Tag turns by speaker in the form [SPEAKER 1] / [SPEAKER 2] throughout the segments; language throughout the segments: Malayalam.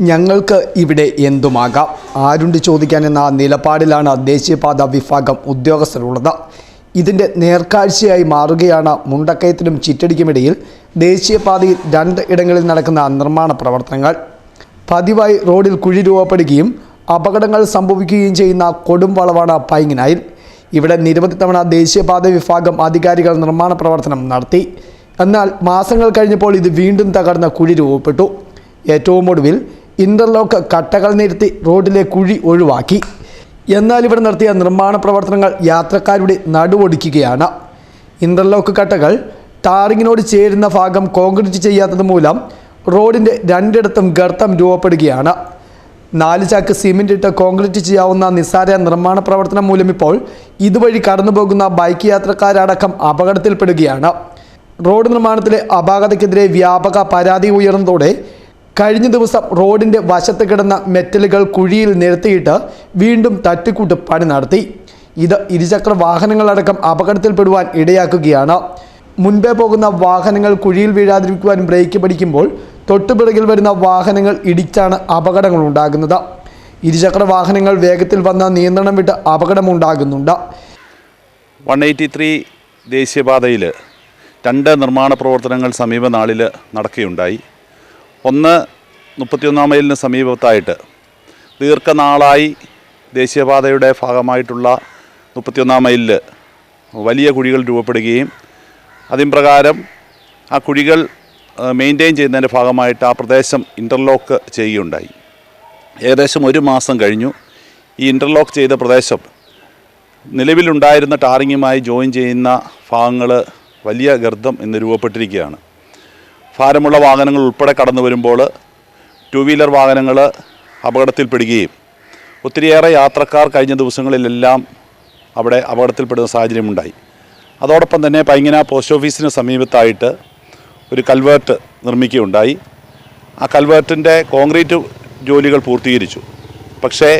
[SPEAKER 1] ഞങ്ങൾക്ക് ഇവിടെ എന്തുമാകാം? ആരുണ്ട് ചോദിക്കാൻ എന്ന നിലപാടിലാണ് ദേശീയപാത വിഭാഗം ഉദ്യോഗസ്ഥരുള്ളത്. ഇതിന്റെ നേർക്കാഴ്ചയായി മാറുകയാണ് മുണ്ടക്കയത്തിനും ചിറ്റടിക്കുമിടയിൽ ദേശീയപാതയിൽ രണ്ട് ഇടങ്ങളിൽ നടക്കുന്ന നിർമ്മാണ പ്രവർത്തനങ്ങൾ. പതിവായി റോഡിൽ കുഴി രൂപപ്പെടുകയും അപകടങ്ങൾ സംഭവിക്കുകയും ചെയ്യുന്ന കൊടും വളവാണ് പൈങ്ങിനായിൽ. ഇവിടെ നിരവധി തവണ ദേശീയപാത വിഭാഗം അധികാരികൾ നിർമ്മാണ പ്രവർത്തനം നടത്തി. എന്നാൽ മാസങ്ങൾ കഴിഞ്ഞപ്പോൾ ഇത് വീണ്ടും തകർന്ന കുഴി രൂപപ്പെട്ടു. ഏറ്റവും ഒടുവിൽ ഇന്റർലോക്ക് കട്ടകൾ നിരത്തി റോഡിലെ കുഴി ഒഴിവാക്കി. എന്നാൽ ഇവിടെ നടത്തിയ നിർമ്മാണ പ്രവർത്തനങ്ങൾ യാത്രക്കാരുടെ നടുവൊടിക്കുകയാണ്. ഇന്റർലോക്ക് കട്ടകൾ ടാറിങ്ങിനോട് ചേരുന്ന ഭാഗം കോൺക്രീറ്റ് ചെയ്യാത്തത് മൂലം റോഡിന്റെ രണ്ടിടത്തും ഗർത്തം രൂപപ്പെടുകയാണ്. നാല് ചാക്ക് സിമെന്റ് ഇട്ട് കോൺക്രീറ്റ് ചെയ്യാവുന്ന നിസ്സാര നിർമ്മാണ പ്രവർത്തനം മൂലം ഇപ്പോൾ ഇതുവഴി കടന്നുപോകുന്ന ബൈക്ക് യാത്രക്കാരടക്കം അപകടത്തിൽപ്പെടുകയാണ്. റോഡ് നിർമ്മാണത്തിലെ അപാകതയ്ക്കെതിരെ വ്യാപക പരാതി ഉയർന്നതോടെ കഴിഞ്ഞ ദിവസം റോഡിന്റെ വശത്ത് കിടന്ന മെറ്റലുകൾ കുഴിയിൽ നിരത്തിയിട്ട് വീണ്ടും തട്ടിക്കൂട്ട് പണി നടത്തി. ഇത് ഇരുചക്ര വാഹനങ്ങളടക്കം അപകടത്തിൽപ്പെടുവാൻ ഇടയാക്കുകയാണ്. മുൻപേ പോകുന്ന വാഹനങ്ങൾ കുഴിയിൽ വീഴാതിരിക്കുവാൻ ബ്രേക്ക് പിടിക്കുമ്പോൾ തൊട്ടുപിറകിൽ വരുന്ന വാഹനങ്ങൾ ഇടിച്ചാണ് അപകടങ്ങൾ ഉണ്ടാകുന്നത്. ഇരുചക്ര വാഹനങ്ങൾ വേഗത്തിൽ വന്ന നിയന്ത്രണം വിട്ട് അപകടമുണ്ടാകുന്നുണ്ട്.
[SPEAKER 2] വൺ എയ്റ്റി ത്രീ ദേശീയപാതയിൽ രണ്ട് നിർമ്മാണ പ്രവർത്തനങ്ങൾ സമീപനാളിൽ നടക്കുകയുണ്ടായി. ഒന്ന് മുപ്പത്തിയൊന്നാം മൈലിന് സമീപത്തായിട്ട് ദീർഘനാളായി ദേശീയപാതയുടെ ഭാഗമായിട്ടുള്ള മുപ്പത്തിയൊന്നാം മൈലിൽ വലിയ കുഴികൾ രൂപപ്പെടുകയും അതിൻ പ്രകാരം ആ കുഴികൾ മെയിന്റെയിൻ ചെയ്യുന്നതിന്റെ ഭാഗമായിട്ട് ആ പ്രദേശം ഇന്റർലോക്ക് ചെയ്യുകയുണ്ടായി. ഏകദേശം ഒരു മാസം കഴിഞ്ഞു. ഈ ഇന്റർലോക്ക് ചെയ്ത പ്രദേശം നിലവിലുണ്ടായിരുന്ന ടാറിങ്ങുമായി ജോയിൻ ചെയ്യുന്ന ഭാഗങ്ങൾ വലിയ ഗർദ്ദം ഇന്ന് രൂപപ്പെട്ടിരിക്കുകയാണ്. ഭാരമുള്ള വാഹനങ്ങൾ ഉൾപ്പെടെ കടന്നു വരുമ്പോൾ ടു വീലർ വാഹനങ്ങൾ അപകടത്തിൽപ്പെടുകയും. ഒത്തിരിയേറെ യാത്രക്കാർ കഴിഞ്ഞ ദിവസങ്ങളിലെല്ലാം അവിടെ അപകടത്തിൽപ്പെടുന്ന സാഹചര്യമുണ്ടായി. അതോടൊപ്പം തന്നെ പൈങ്ങന പോസ്റ്റ് ഓഫീസിന് സമീപത്തായിട്ട് ഒരു കൽവേർട്ട് നിർമ്മിക്കുകയുണ്ടായി. ആ കൽവേർട്ടിന്റെ കോൺക്രീറ്റ് ജോലികൾ പൂർത്തീകരിച്ചു. പക്ഷേ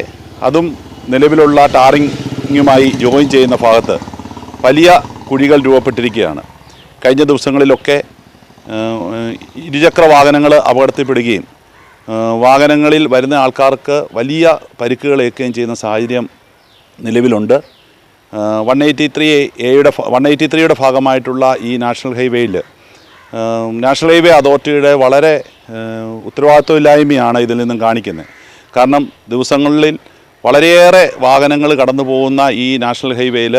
[SPEAKER 2] അതും നിലവിലുള്ള ടാറിങ്ങുമായി ജോയിൻ ചെയ്യുന്ന ഭാഗത്ത് വലിയ കുഴികൾ രൂപപ്പെട്ടിരിക്കുകയാണ്. കഴിഞ്ഞ ദിവസങ്ങളിലൊക്കെ ഇരുചക്ര വാഹനങ്ങൾ അപകടത്തിൽപ്പെടുകയും വാഹനങ്ങളിൽ വരുന്ന ആൾക്കാർക്ക് വലിയ പരിക്കുകൾ ഏൽക്കുകയും ചെയ്യുന്ന സാഹചര്യം നിലവിലുണ്ട്. വൺ എയ്റ്റി ത്രീ എയുടെ വൺ എയ്റ്റി ത്രീയുടെ ഭാഗമായിട്ടുള്ള ഈ നാഷണൽ ഹൈവേയിൽ നാഷണൽ ഹൈവേ അതോറിറ്റിയുടെ വളരെ ഉത്തരവാദിത്വമില്ലായ്മയാണ് ഇതിൽ നിന്നും കാണിക്കുന്നത്. കാരണം ദിവസങ്ങളിൽ വളരെയേറെ വാഹനങ്ങൾ കടന്നു പോകുന്ന ഈ നാഷണൽ ഹൈവേയിൽ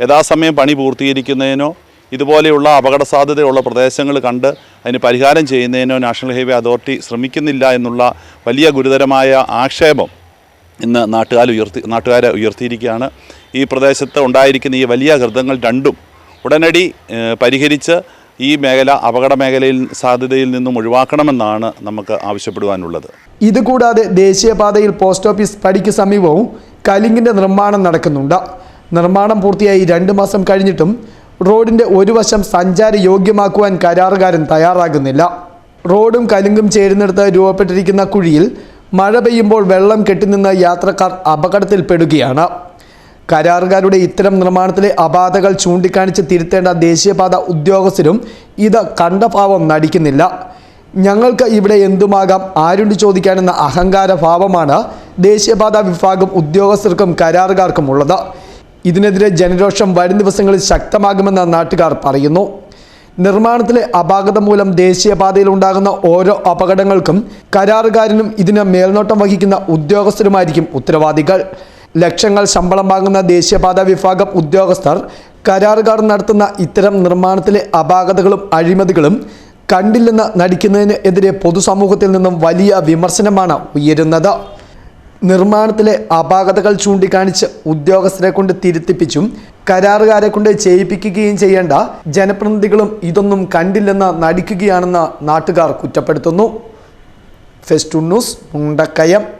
[SPEAKER 2] യഥാസമയം പണി പൂർത്തീകരിക്കുന്നതിനോ ഇതുപോലെയുള്ള അപകട സാധ്യതയുള്ള പ്രദേശങ്ങൾ കണ്ട് അതിന് പരിഹാരം ചെയ്യുന്നതിനോ നാഷണൽ ഹൈവേ അതോറിറ്റി ശ്രമിക്കുന്നില്ല എന്നുള്ള വലിയ ഗുരുതരമായ ആക്ഷേപം ഇന്ന് നാട്ടുകാർ ഉയർത്തി നാട്ടുകാരെ ഉയർത്തിയിരിക്കുകയാണ്. ഈ പ്രദേശത്ത് ഉണ്ടായിരിക്കുന്ന ഈ വലിയ ഗർത്തങ്ങൾ രണ്ടും ഉടനടി പരിഹരിച്ച് ഈ മേഖല അപകട മേഖലയിൽ സാധ്യതയിൽ നിന്നും ഒഴിവാക്കണമെന്നാണ് നമുക്ക് ആവശ്യപ്പെടുവാനുള്ളത്.
[SPEAKER 1] ഇതുകൂടാതെ ദേശീയപാതയിൽ പോസ്റ്റ് ഓഫീസ് പടിക്ക് സമീപവും കലിങ്ങിന്റെ നിർമ്മാണം നടക്കുന്നുണ്ട്. നിർമ്മാണം പൂർത്തിയായി രണ്ട് മാസം കഴിഞ്ഞിട്ടും റോഡിന്റെ ഒരു വശം സഞ്ചാര യോഗ്യമാക്കുവാൻ കരാറുകാരൻ തയ്യാറാകുന്നില്ല. റോഡും കലുങ്കും ചേരുന്നിടത്ത് രൂപപ്പെട്ടിരിക്കുന്ന കുഴിയിൽ മഴ പെയ്യുമ്പോൾ വെള്ളം കെട്ടിനിന്ന് യാത്രക്കാർ അപകടത്തിൽപ്പെടുകയാണ്. കരാറുകാരുടെ ഇത്തരം നിർമ്മാണത്തിലെ അപാധകൾ ചൂണ്ടിക്കാണിച്ച് തിരുത്തേണ്ട ദേശീയപാത ഉദ്യോഗസ്ഥരും ഇത് കണ്ടഭാവം നടിക്കുന്നില്ല. ഞങ്ങൾക്ക് ഇവിടെ എന്തുമാകാം? ആരുണ്ട് ചോദിക്കാനെന്ന അഹങ്കാര ഭാവമാണ് ദേശീയപാത വിഭാഗം ഉദ്യോഗസ്ഥർക്കും കരാറുകാർക്കും ഉള്ളത് ഇതിനെതിരെ ജനരോഷം വരും ദിവസങ്ങളിൽ ശക്തമാകുമെന്ന് നാട്ടുകാർ പറയുന്നു. നിർമ്മാണത്തിലെ അപാകത മൂലം ദേശീയപാതയിൽ ഉണ്ടാകുന്ന ഓരോ അപകടങ്ങൾക്കും കരാറുകാരനും ഇതിന് മേൽനോട്ടം വഹിക്കുന്ന ഉദ്യോഗസ്ഥരുമായിരിക്കും ഉത്തരവാദികൾ. ലക്ഷങ്ങൾ ശമ്പളം വാങ്ങുന്ന ദേശീയപാത വിഭാഗം ഉദ്യോഗസ്ഥർ കരാറുകാർ നടത്തുന്ന ഇത്തരം നിർമ്മാണത്തിലെ അപാകതകളും അഴിമതികളും കണ്ടില്ലെന്ന് നടിക്കുന്നതിന് എതിരെ പൊതുസമൂഹത്തിൽ നിന്നും വലിയ വിമർശനമാണ് ഉയരുന്നത്. നിർമ്മാണത്തിലെ അപാകതകൾ ചൂണ്ടിക്കാണിച്ച് ഉദ്യോഗസ്ഥരെ കൊണ്ട് തിരുത്തിപ്പിച്ചും കരാറുകാരെ കൊണ്ട് ചെയ്യിപ്പിക്കുകയും ചെയ്യേണ്ട ജനപ്രതിനിധികളും ഇതൊന്നും കണ്ടില്ലെന്ന് നടിക്കുകയാണെന്ന് നാട്ടുകാർ കുറ്റപ്പെടുത്തുന്നു. ഫെസ്റ്റു ന്യൂസ് മുണ്ടക്കയം.